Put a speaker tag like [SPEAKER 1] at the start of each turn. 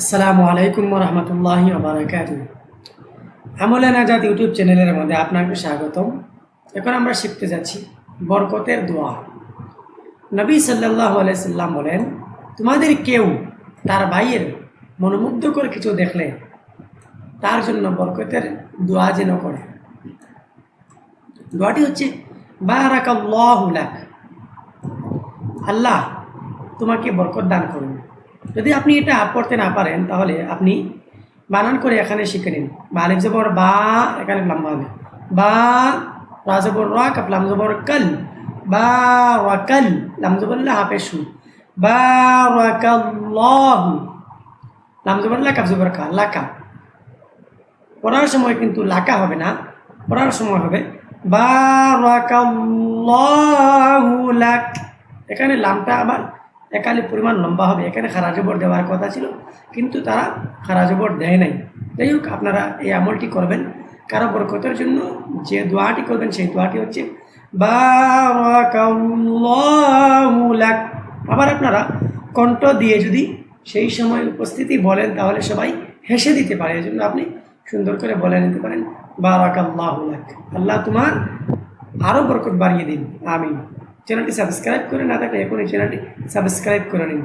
[SPEAKER 1] আসসালামু আলাইকুম রহমতুল্লাহি বারাকাত আমলে নাজাদ ইউটিউব চ্যানেলের মধ্যে আপনাকে স্বাগতম। এখন আমরা শিখতে যাচ্ছি বরকতের দোয়া। নবী সাল্লাহ আলাইসাল্লাম বলেন, তোমাদের কেউ তার ভাইয়ের মনোমুগ্ধকর কিছু দেখলে তার জন্য বরকতের দোয়া যেন করে। দোয়াটি হচ্ছে, বারাকাল্লাহু আল্লাহ তোমাকে বরকত দান করুন। যদি আপনি এটা পড়তে না পারেন, তাহলে আপনি বানান করে এখানে শিখে নিন। বা আলিফ জবর বা, এখানে লাম্বা হবে। বা, রা জবর রা লাম জবর কাল। বা ওয়াকাল লাম জবর হাফে শু বা লাম জবর কা লাকা পড়ার সময় কিন্তু লাকা হবে না। পড়ার সময় হবে বারাকাল্লাহু লাক। এখানে লামটা আবার একালি পরিমাণ লম্বা হবে। এখানে খারাজবর দেওয়ার কথা ছিল, কিন্তু তারা খারাজবর দেয় নাই। যাই হোক, আপনারা এই আমলটি করবেন। কারও বরকতের জন্য যে দোয়াটি করবেন, সেই দোয়াটি হচ্ছে আবার আপনারা কণ্ঠ দিয়ে যদি সেই সময় উপস্থিতি বলেন, তাহলে সবাই হেসে দিতে পারে। এই জন্য আপনি সুন্দর করে বলে নিতে পারেন, বারাকাল্লাহু আল্লাহ তোমার আরও বরকত বাড়িয়ে দিন। আমিন। চ্যানেলটি সাবস্ক্রাইব করে না থাকলে এখন এই চ্যানেলটি সাবস্ক্রাইব করে নিন।